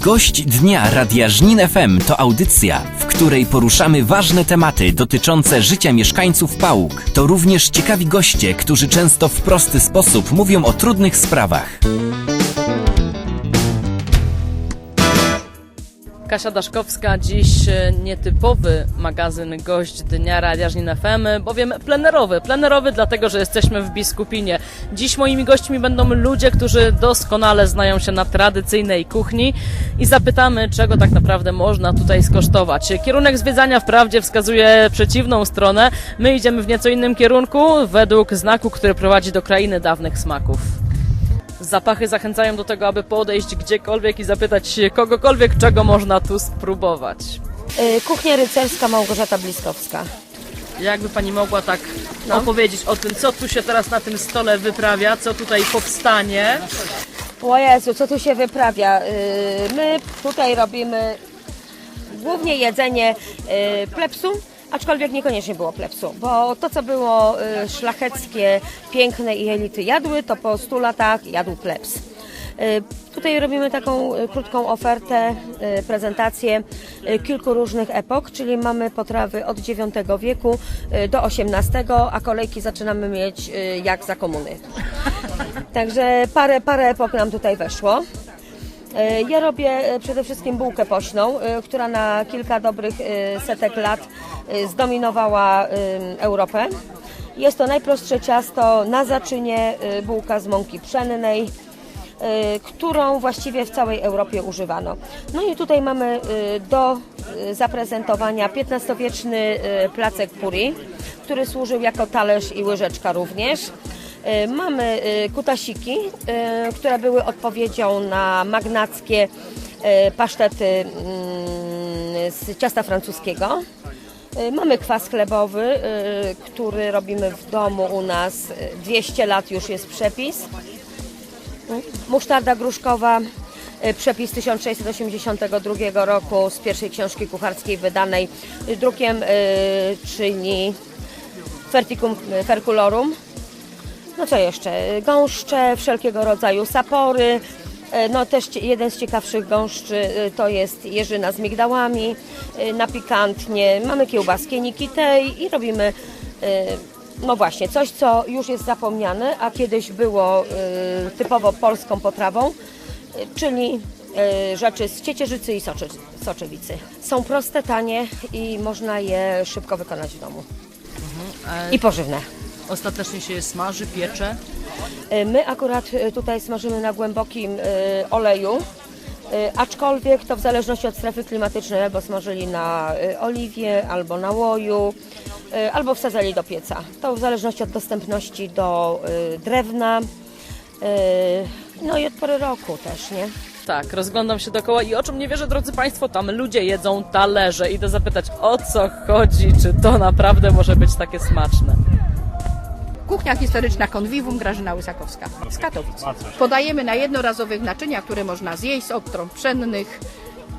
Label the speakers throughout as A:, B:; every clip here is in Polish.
A: Gość Dnia Radia Żnin FM to audycja, w której poruszamy ważne tematy dotyczące życia mieszkańców Pałuk. To również ciekawi goście, którzy często w prosty sposób mówią o trudnych sprawach.
B: Kasia Daszkowska, dziś e, nietypowy magazyn Gość Dnia Radia Żnin FM, bowiem plenerowy. Plenerowy dlatego, że jesteśmy w Biskupinie. Dziś moimi gośćmi będą ludzie, którzy doskonale znają się na tradycyjnej kuchni i zapytamy, czego tak naprawdę można tutaj skosztować. Kierunek zwiedzania wprawdzie wskazuje przeciwną stronę. My idziemy w nieco innym kierunku, według znaku, który prowadzi do krainy dawnych smaków. Zapachy zachęcają do tego, aby podejść gdziekolwiek i zapytać się kogokolwiek, czego można tu spróbować.
C: Y, Kuchnia rycerska Małgorzata Bliskowska.
B: Jakby pani mogła tak opowiedzieć o tym, co tu się teraz na tym stole wyprawia, co tutaj powstanie.
C: O Jezu, co tu się wyprawia? Y, My tutaj robimy głównie jedzenie y, plepsu, aczkolwiek niekoniecznie było plepsu, bo to, co było y, szlacheckie, piękne i elity jadły, to po 100 latach jadł plebs. Y, Tutaj robimy taką y, krótką ofertę, prezentację kilku różnych epok, czyli mamy potrawy od IX wieku do XVIII, a kolejki zaczynamy mieć jak za komuny. Także parę, parę epok nam tutaj weszło. E, Ja robię e, przede wszystkim bułkę pośną, e, która na kilka dobrych setek lat zdominowała Europę. Jest to najprostsze ciasto na zaczynie, bułka z mąki pszennej, którą właściwie w całej Europie używano. No i tutaj mamy do zaprezentowania XV-wieczny placek puri, który służył jako talerz i łyżeczka również. E, Mamy e, kutasiki, e, które były odpowiedzią na magnackie pasztety mm, z ciasta francuskiego. Mamy kwas chlebowy, który robimy w domu u nas. E, 200 lat już jest przepis. Musztarda gruszkowa, przepis 1682 roku z pierwszej książki kucharskiej wydanej drukiem czyni Ferticum Ferculorum. No co jeszcze? Gąszcze, wszelkiego rodzaju sapory. E, No też jeden z ciekawszych gąszczy e, to jest jeżyna z migdałami e, na pikantnie. Mamy kiełbaskę Nikitej i robimy no właśnie coś, co już jest zapomniane, a kiedyś było typowo polską potrawą, czyli rzeczy z ciecierzycy i soczy, soczewicy. Są proste, tanie i można je szybko wykonać w domu. I pożywne.
B: Ostatecznie się je smaży, piecze.
C: E, My akurat e, tutaj smażymy na głębokim e, oleju, aczkolwiek to w zależności od strefy klimatycznej, albo smażyli na oliwie, albo na łoju, albo wsadzali do pieca. To w zależności od dostępności do drewna, no i od pory roku też, nie?
B: Tak, rozglądam się dookoła i o czym nie wierzę, drodzy Państwo, tam ludzie jedzą talerze. Idę zapytać, o co chodzi, czy to naprawdę może być takie smaczne.
D: Kuchnia historyczna Konwiwum Grażyna Łysakowska z Katowic. Podajemy na jednorazowych naczyniach, które można zjeść z obtrąb pszennych.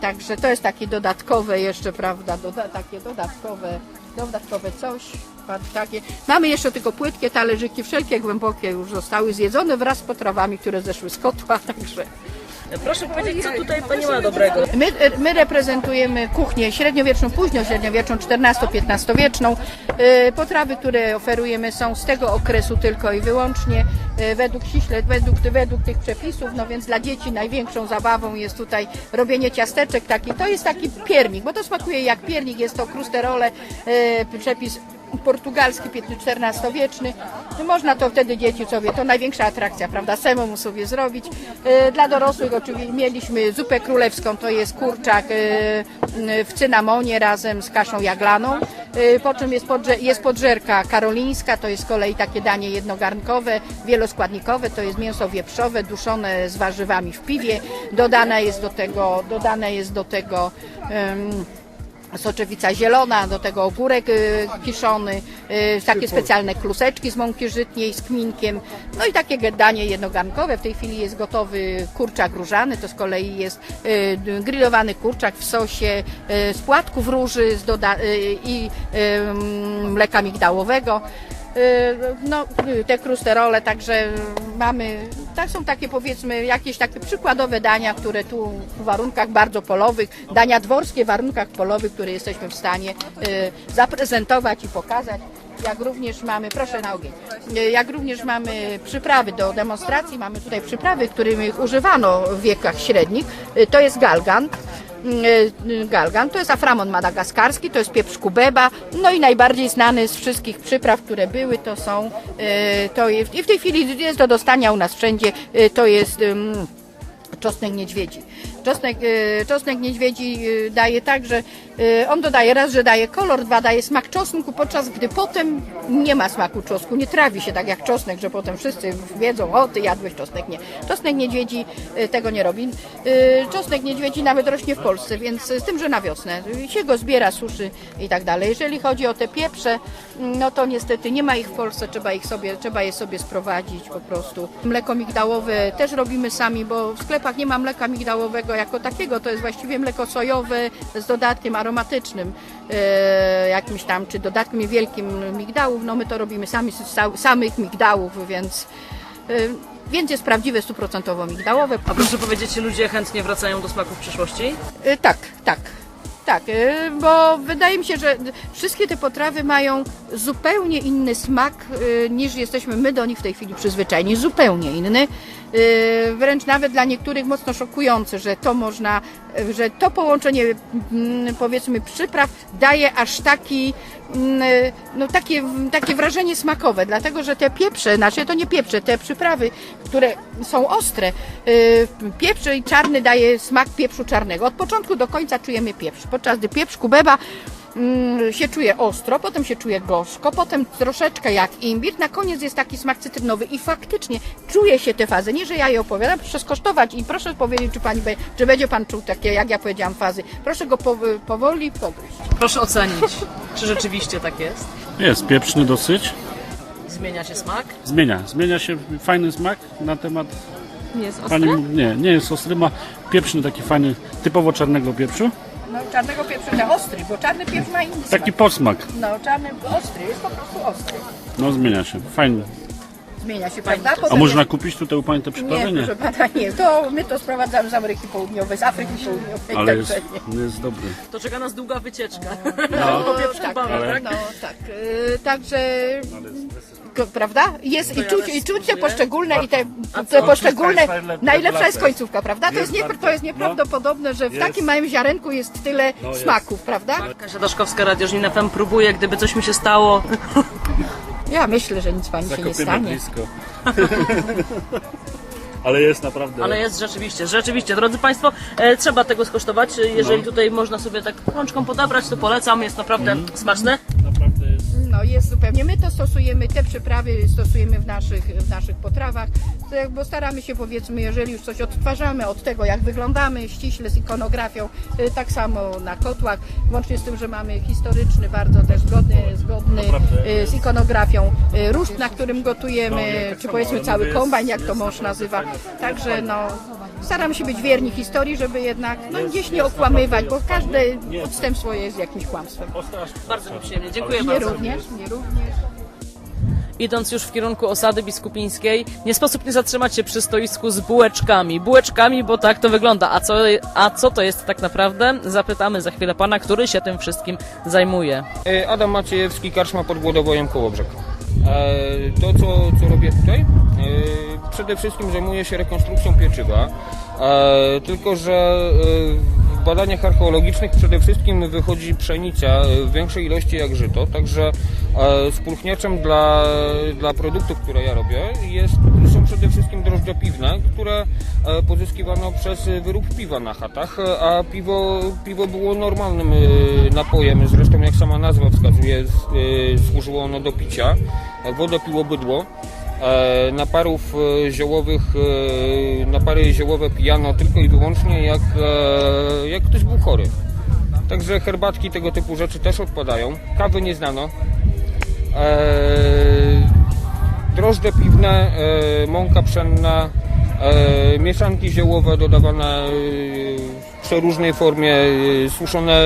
D: Także to jest takie dodatkowe jeszcze, prawda, doda takie dodatkowe, dodatkowe coś. Takie. Mamy jeszcze tylko płytkie talerzyki, wszelkie głębokie już zostały zjedzone wraz z potrawami, które zeszły z kotła, także
B: Proszę powiedzieć, co tutaj Pani ma dobrego?
D: My, my reprezentujemy kuchnię średniowieczną, późno-średniowieczną, XIV-XV wieczną. E, Potrawy, które oferujemy są z tego okresu tylko i wyłącznie e, według ściśle, według, według tych przepisów, no więc dla dzieci największą zabawą jest tutaj robienie ciasteczek taki, to jest taki piernik, bo to smakuje jak piernik, jest to krusterole, e, przepis portugalski, XIV-wieczny. Można to wtedy dzieci sobie, to największa atrakcja, prawda, samemu sobie zrobić. E, Dla dorosłych oczywiście mieliśmy zupę królewską, to jest kurczak e, w cynamonie razem z kaszą jaglaną. E, Po czym jest, podrze, jest podżerka karolińska, to jest z kolei takie danie jednogarnkowe, wieloskładnikowe, to jest mięso wieprzowe duszone z warzywami w piwie. Dodane jest do tego, dodane jest do tego em, soczewica zielona, do tego ogórek y, kiszony, y, takie specjalne kluseczki z mąki żytniej z kminkiem, no i takie danie jednogarnkowe. W tej chwili jest gotowy kurczak różany, to z kolei jest y, grillowany kurczak w sosie y, z płatków róży z doda- y, i y, mleka migdałowego. Y, No, te krusterole, także mamy tak są takie powiedzmy jakieś takie przykładowe dania, które tu w warunkach bardzo polowych, dania dworskie w warunkach polowych, które jesteśmy w stanie y, zaprezentować i pokazać. Jak również mamy, proszę na ogień, Y, jak również mamy przyprawy do demonstracji, mamy tutaj przyprawy, których używano w wiekach średnich, to jest galgan. Y, y, Galgan, to jest aframon madagaskarski, to jest pieprz kubeba, no i najbardziej znany z wszystkich przypraw, które były, to są, y, to jest, i w tej chwili jest do dostania u nas wszędzie, to jest czosnek niedźwiedzi. Czosnek, y, czosnek niedźwiedzi y, daje tak, że y, on dodaje raz, że daje kolor, dwa daje smak czosnku, podczas gdy potem nie ma smaku czosnku, nie trawi się tak jak czosnek, że potem wszyscy wiedzą, o ty jadłeś czosnek, nie. Czosnek niedźwiedzi tego nie robi. Czosnek niedźwiedzi nawet rośnie w Polsce, więc z tym, że na wiosnę się go zbiera, suszy i tak dalej. Jeżeli chodzi o te pieprze, no to niestety nie ma ich w Polsce, trzeba ich sobie, trzeba je sobie sprowadzić po prostu. Mleko migdałowe też robimy sami, bo w sklepach nie ma mleka migdałowego jako takiego, to jest właściwie mleko sojowe z dodatkiem aromatycznym, e, jakimś tam, czy dodatkiem wielkim migdałów, no my to robimy sami z sa- samych migdałów, więc, e, więc jest prawdziwe stuprocentowo migdałowe.
B: A proszę powiedzieć, ludzie chętnie wracają do smaku w przyszłości?
D: E, Tak, tak. Tak, bo wydaje mi się, że wszystkie te potrawy mają zupełnie inny smak niż jesteśmy my do nich w tej chwili przyzwyczajeni. Zupełnie inny. E, Wręcz nawet dla niektórych mocno szokujący, że to można, e, że to połączenie mm, powiedzmy przypraw daje aż taki, mm, no takie, takie wrażenie smakowe, dlatego że te pieprze, znaczy to nie pieprze, te przyprawy, które są ostre, y, pieprz czarny daje smak pieprzu czarnego. Od początku do końca czujemy pieprz, podczas gdy pieprz kubeba mm, się czuje ostro, potem się czuje gorzko, potem troszeczkę jak imbir, na koniec jest taki smak cytrynowy i faktycznie czuje się te fazy. Nie, że ja je opowiadam, proszę skosztować i proszę powiedzieć, czy, pani, be- czy będzie pan czuł takie, jak ja powiedziałam, fazy. Proszę go po, powoli pogryźć.
B: Proszę ocenić, czy rzeczywiście tak jest.
E: Jest pieprzny dosyć.
B: Zmienia się smak.
E: Zmienia, zmienia się fajny smak na temat.
B: Nie jest
E: Pani, nie, nie jest ostry, ma pieprzny taki fajny, typowo czarnego pieprzu.
D: No czarnego pieprzu, ostry, bo czarny pieprz ma inny smak.
E: Taki posmak.
D: No czarny, ostry, jest po prostu ostry.
E: No zmienia się, fajny.
D: Zmienia się, prawda?
E: A
D: Potem
E: można
D: jest-
E: kupić tutaj u Pani te przyprawy?
D: Nie,
E: Nie.
D: proszę pana, nie. To my to sprowadzamy z Ameryki Południowej, z Afryki Południowej.
E: Ale
D: także
E: jest,
D: nie.
E: jest dobry.
B: To czeka nas długa wycieczka.
D: No, tak,
B: kubana, tak?
D: no tak. y, Także Prawda? Jest i czuć, i czuć te
B: spróbuję.
D: poszczególne i te, te poszczególne.
E: jest najlepsza
D: Najlepsza jest końcówka, prawda? To jest,
E: Jest
D: nie,
E: bardzo.
D: to jest
E: No.
D: nieprawdopodobne, że w
E: Jest.
D: takim małym ziarenku jest tyle
E: No jest.
D: smaków, prawda?
B: Kasia Daszkowska, Radio Żnin FM próbuje, gdyby coś mi się stało.
D: Ja myślę, że nic pani się nie
E: Zakopiemy
D: stanie.
E: blisko. Ale jest naprawdę.
B: Ale jest rzeczywiście, rzeczywiście. Drodzy Państwo, e, trzeba tego skosztować. E, Jeżeli tutaj można sobie tak rączką podabrać, to polecam. Jest naprawdę smaczne.
D: No jest zupełnie. My to stosujemy, te przyprawy stosujemy w naszych, w naszych potrawach, bo staramy się powiedzmy, jeżeli już coś odtwarzamy od tego, jak wyglądamy, ściśle z ikonografią, y, tak samo na kotłach, łącznie z tym, że mamy historyczny, bardzo też zgodny, zgodny y, z ikonografią y, ruszt, na którym gotujemy,
E: No,
D: czy powiedzmy cały
E: jest-
D: kombajn, jak to mąż nazywa. Także no, staramy się być wierni historii, żeby jednak no, gdzieś nie okłamywać, bo każde odstępstwo jest jakimś kłamstwem.
B: Bardzo mi przyjemnie. Dziękuję
D: Mnie
B: bardzo.
D: również, mnie również.
B: Idąc już w kierunku osady biskupińskiej, nie sposób nie zatrzymać się przy stoisku z bułeczkami. Bułeczkami, bo tak to wygląda. A co, a co to jest tak naprawdę? Zapytamy za chwilę pana, który się tym wszystkim zajmuje.
F: E, Adam Maciejewski, Karczma pod Głodowojem Kołobrzeg. E, To, co, co robię tutaj, e, przede wszystkim zajmuję się rekonstrukcją pieczywa, E, tylko że e, w badaniach archeologicznych przede wszystkim wychodzi pszenica e, w większej ilości jak żyto, także spulchniaczem dla, dla produktów, które ja robię jest, są przede wszystkim drożdże piwne, które pozyskiwano przez wyrób piwa na chatach, a piwo, piwo było normalnym napojem, zresztą jak sama nazwa wskazuje, służyło ono do picia. Wodę piło bydło. E, Naparów e, ziołowych, e, napary ziołowe pijano tylko i wyłącznie jak, jak ktoś był chory. Także herbatki, tego typu rzeczy też odpadają. Kawy nie znano. Drożdże piwne, mąka pszenna, mieszanki ziołowe dodawane w przeróżnej formie, suszone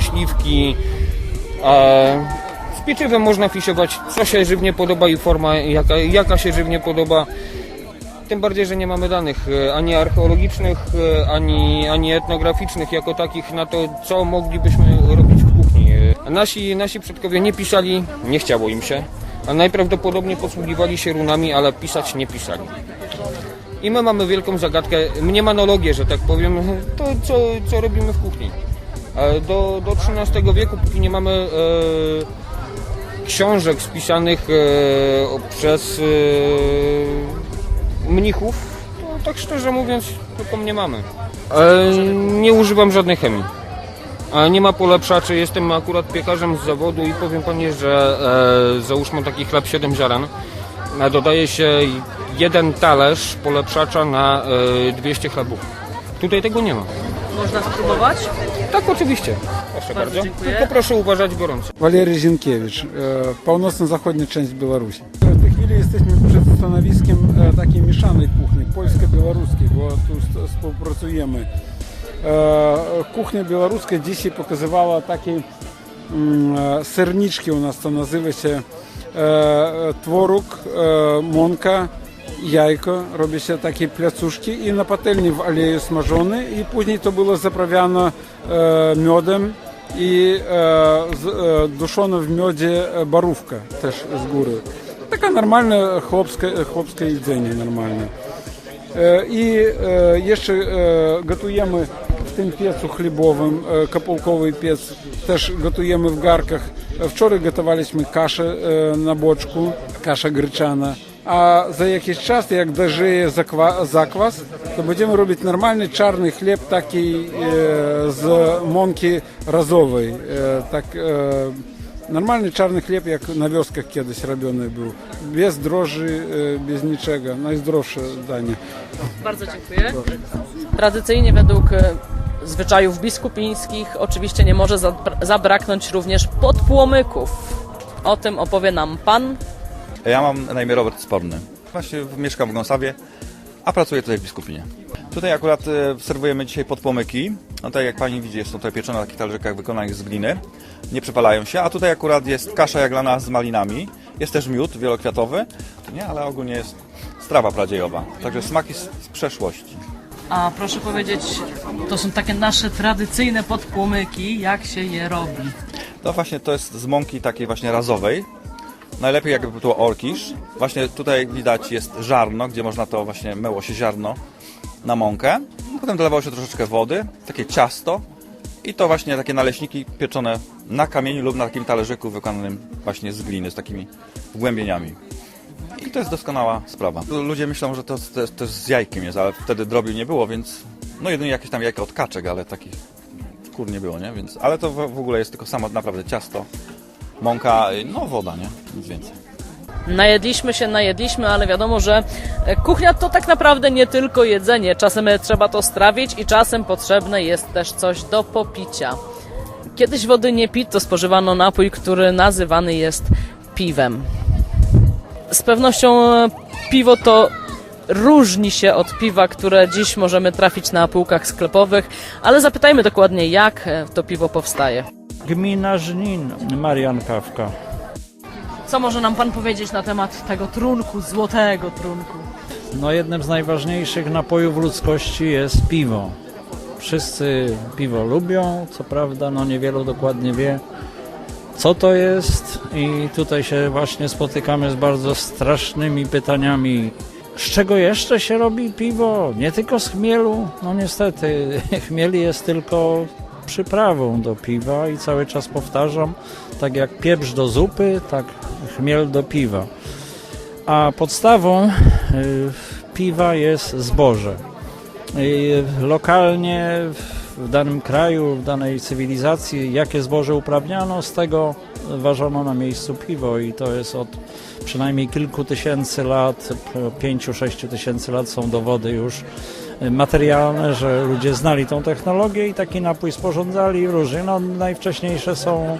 F: śliwki. Z pieczywem można fisiować, co się żywnie podoba i forma, jaka, jaka się żywnie podoba. Tym bardziej, że nie mamy danych e, ani archeologicznych, e, ani, ani etnograficznych jako takich na to, co moglibyśmy robić w kuchni. Nasi, nasi przodkowie nie pisali, nie chciało im się, a najprawdopodobniej posługiwali się runami, ale pisać nie pisali. I my mamy wielką zagadkę, mniemanologię, że tak powiem, to co, co robimy w kuchni. E, Do, do XIII wieku, póki nie mamy książek spisanych e, przez e, mnichów, to tak szczerze mówiąc, tylko mnie mamy. E, nie używam żadnej chemii. Nie ma polepszaczy, jestem akurat piekarzem z zawodu i powiem pani, że załóżmy taki chleb 7 ziaren, dodaje się jeden talerz polepszacza na e, 200 chlebów. Tutaj tego nie ma.
B: Można spróbować?
F: Tak, oczywiście. Proszę
B: Bardzo
F: bardzo.
B: dziękuję.
F: Tylko proszę uważać gorąco.
G: Walery Zienkiewicz, e, północno-zachodnia część Białorusi. W tej chwili jesteśmy przed stanowiskiem e, takiej mieszanej kuchni, polsko-białoruskiej, bo tu st- współpracujemy. E, Kuchnia białoruska dzisiaj pokazywała takie mm, e, serniczki u nas, to nazywa się e, tworog, e, mąka, jajko, robi się takie placuszki i na patelni w oleju smażone i później to było zaprawiane e, miodem i e, z, e, duszona w miodzie e, barówka też z góry. Taka normalne chłopskie, chłopskie jedzenie normalne. E, I e, jeszcze e, gotujemy w tym piecu chlebowym, e, kapułkowy piec, też gotujemy w garkach. E, Wczoraj gotowaliśmy kaszę e, na boczku, kasza jakiś czas, jak dojrzeje zakwa- zakwas, to będziemy robić normalny czarny chleb taki e, z mąki razowej. E, tak, e, normalny czarny chleb, jak na wioskach kiedyś robiony był. Bez niczego. Najzdrowsze danie.
B: Bardzo dziękuję. Tradycyjnie według e, zwyczajów biskupińskich oczywiście nie może zabra- zabraknąć również podpłomyków. O tym opowie nam pan.
H: Ja mam na imię Robert Sporny. Właśnie mieszkam w Gąsawie, a pracuję tutaj w Biskupinie. Tutaj akurat e, serwujemy dzisiaj podpłomyki. No tak jak pani widzi, są tutaj pieczone na takich talerzykach wykonanych z gliny. Nie przepalają się, a tutaj akurat jest kasza jaglana z malinami. Jest też miód wielokwiatowy, nie, ale ogólnie jest strawa pradziejowa. Także smaki z, z przeszłości.
B: A proszę powiedzieć, to są takie nasze tradycyjne podpłomyki. Jak się je robi?
H: No właśnie to jest z mąki takiej właśnie razowej. Najlepiej jakby było orkisz. Właśnie tutaj widać jest żarno, gdzie można to właśnie myło się ziarno na mąkę. Potem dolewało się troszeczkę wody, takie ciasto i to właśnie takie naleśniki pieczone na kamieniu lub na takim talerzyku wykonanym właśnie z gliny, z takimi wgłębieniami. I to jest doskonała sprawa. Ludzie myślą, że to, to, to z jajkiem jest, ale wtedy drobiu nie było, więc no jedynie jakieś tam jajka od kaczek, ale takich kur nie było, nie? Więc, ale to w, w ogóle jest tylko samo naprawdę ciasto, mąka, no woda, nie? Nic więcej.
B: Najedliśmy się, najedliśmy, ale wiadomo, że e, kuchnia to tak naprawdę nie tylko jedzenie. Czasem e, trzeba to strawić i czasem potrzebne jest też coś do popicia. Kiedyś wody nie pić, to spożywano napój, który nazywany jest piwem. Z pewnością e, piwo to różni się od piwa, które dziś możemy trafić na półkach sklepowych, ale zapytajmy dokładnie, jak to piwo powstaje.
I: Gmina Żnin, Marian Kawka.
B: Co może nam Pan powiedzieć na temat tego trunku, złotego trunku?
I: No jednym z najważniejszych napojów ludzkości jest piwo. Wszyscy piwo lubią, co prawda, no niewielu dokładnie wie, co to jest i tutaj się właśnie spotykamy z bardzo strasznymi pytaniami. Z czego jeszcze się robi piwo? Nie tylko z chmielu? No niestety, chmiel jest tylko przyprawą do piwa i cały czas powtarzam, tak jak pieprz do zupy, tak chmiel do piwa. A podstawą y, piwa jest zboże. Y, Lokalnie w- danym kraju, w danej cywilizacji, jakie zboże uprawniano, z tego ważono na miejscu piwo i to jest od przynajmniej kilku tysięcy lat, pięciu, sześciu tysięcy lat są dowody już materialne, że ludzie znali tą technologię i taki napój sporządzali różnie. No, najwcześniejsze są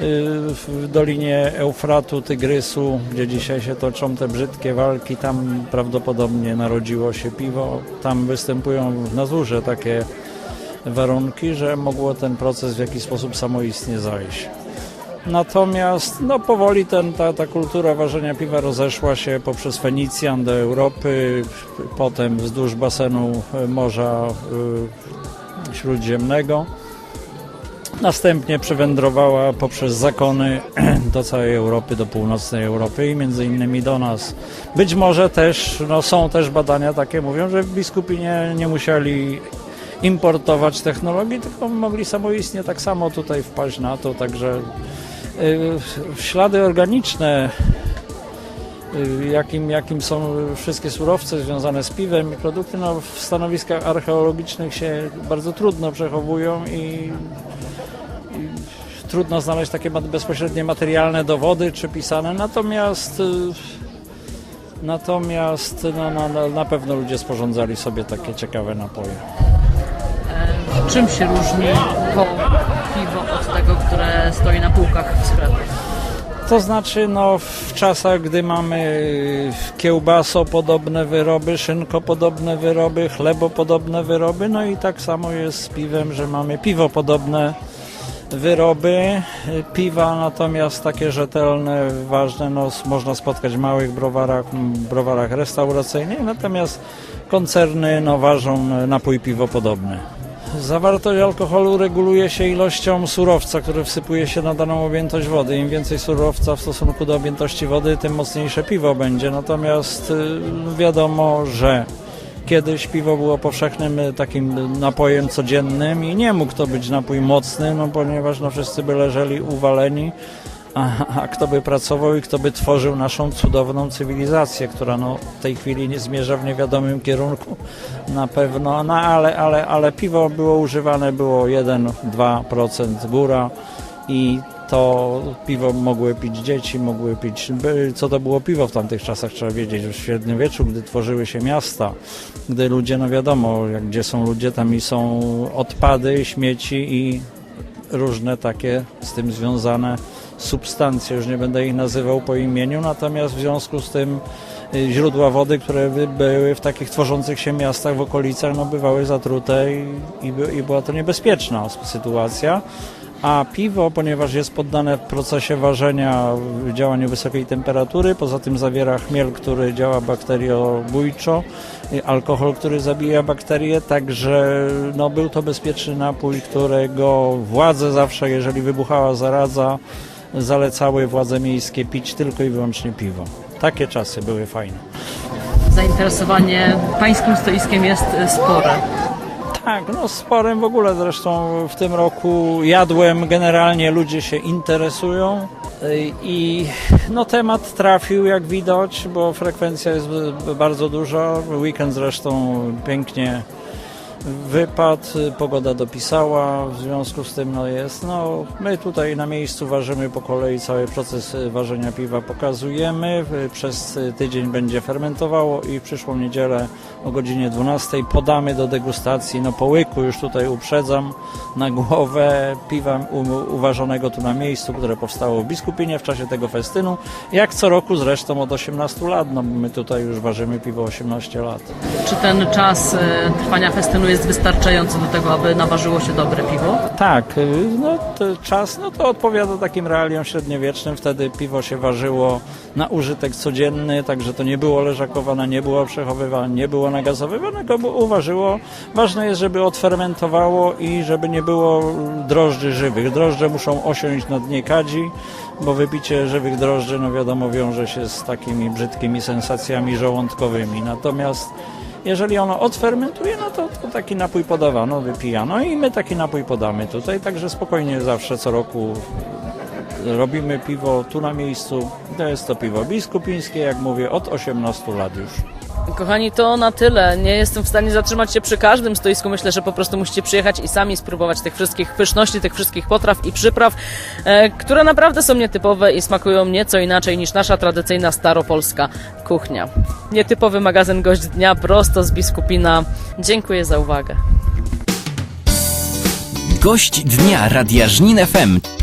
I: w Dolinie Eufratu, Tygrysu, gdzie dzisiaj się toczą te brzydkie walki, tam prawdopodobnie narodziło się piwo. Tam występują w naturze takie warunki, że mogło ten proces w jakiś sposób samoistnie zajść. Natomiast no, powoli ten, ta, ta kultura ważenia piwa rozeszła się poprzez Fenicjan do Europy, potem wzdłuż basenu e, Morza y, Śródziemnego. Następnie przewędrowała poprzez zakony do całej Europy, do północnej Europy i między innymi do nas. Być może też, no są też badania takie, mówią, że biskupi nie, nie musieli importować technologii, tylko mogli samoistnie tak samo tutaj wpaść na to, także ślady organiczne y, jakim, jakim są wszystkie surowce związane z piwem i produkty, no w stanowiskach archeologicznych się bardzo trudno przechowują i trudno znaleźć takie bezpośrednie materialne dowody czy pisane, natomiast y, natomiast no, na, na, pewno ludzie sporządzali sobie takie ciekawe napoje.
B: Czym się różni tego, które stoi na półkach w sklepach?
I: To znaczy, no, w czasach, gdy mamy kiełbasopodobne wyroby, szynkopodobne wyroby, chlebopodobne wyroby, no i tak samo jest z piwem, że mamy piwopodobne wyroby. Piwa natomiast takie rzetelne, ważne, no, można spotkać w małych browarach, browarach restauracyjnych, natomiast koncerny no, ważą napój piwopodobny. Zawartość alkoholu reguluje się ilością surowca, który wsypuje się na daną objętość wody. Im więcej surowca w stosunku do objętości wody, tym mocniejsze piwo będzie. Natomiast y, wiadomo, że kiedyś piwo było powszechnym y, takim napojem codziennym i nie mógł to być napój mocny, no ponieważ no, wszyscy by leżeli uwaleni. A, a kto by pracował i kto by tworzył naszą cudowną cywilizację, która no, w tej chwili nie zmierza w niewiadomym kierunku na pewno, no ale, ale, ale piwo było używane, było 1-2% góra i to piwo mogły pić dzieci, mogły pić. Co to było piwo w tamtych czasach, trzeba wiedzieć, w średniowieczu, gdy tworzyły się miasta, gdy ludzie, no wiadomo, jak, gdzie są ludzie, tam i są odpady, śmieci i różne takie z tym związane substancje, już nie będę ich nazywał po imieniu, natomiast w związku z tym y, źródła wody, które by- były w takich tworzących się miastach w okolicach, no bywały zatrute i, i, i była to niebezpieczna sytuacja. A piwo, ponieważ jest poddane w procesie ważenia w działaniu wysokiej temperatury, poza tym zawiera chmiel, który działa bakteriobójczo, alkohol, który zabija bakterie, także no, był to bezpieczny napój, którego władze zawsze, jeżeli wybuchała zaradza, zalecały władze miejskie pić tylko i wyłącznie piwo. Takie czasy były fajne.
B: Zainteresowanie pańskim stoiskiem jest e, spore.
I: Tak, no sporem w ogóle zresztą w tym roku jadłem, generalnie ludzie się interesują y, i no temat trafił jak widać, bo frekwencja jest b- bardzo duża, weekend zresztą pięknie wypadł, y, pogoda dopisała, w związku z tym no jest, no my tutaj na miejscu ważymy po kolei cały proces ważenia piwa. Pokazujemy, Y, przez y, tydzień będzie fermentowało i w przyszłą niedzielę o godzinie 12 podamy do degustacji, no po łyku już tutaj uprzedzam, na głowę piwa uważonego tu na miejscu, które powstało w Biskupinie w czasie tego festynu, jak co roku zresztą od 18 lat, no my tutaj już ważymy piwo 18 lat.
B: Czy ten czas trwania festynu jest wystarczający do tego, aby naważyło się dobre piwo?
I: Tak, y, no czas no to odpowiada takim realiom średniowiecznym. Wtedy piwo się ważyło na użytek codzienny, także to nie było leżakowane, nie było przechowywane, nie było nagazowywane, tylko uważyło. Ważne jest, żeby odfermentowało i żeby nie było drożdży żywych. Drożdże muszą osiąść na dnie kadzi, bo wypicie żywych drożdży, no wiadomo, wiąże się z takimi brzydkimi sensacjami żołądkowymi. Natomiast jeżeli ono odfermentuje, no to, to taki napój podawano, wypijano i my taki napój podamy tutaj, także spokojnie zawsze co roku robimy piwo tu na miejscu. To jest to piwo biskupińskie, jak mówię, od 18 lat już.
B: Kochani, to na tyle. Nie jestem w stanie zatrzymać się przy każdym stoisku. Myślę, że po prostu musicie przyjechać i sami spróbować tych wszystkich pyszności, tych wszystkich potraw i przypraw, e, które naprawdę są nietypowe i smakują nieco inaczej niż nasza tradycyjna staropolska kuchnia. Nietypowy magazyn Gość Dnia prosto z Biskupina. Dziękuję za uwagę.
A: Gość dnia Radia Żnin FM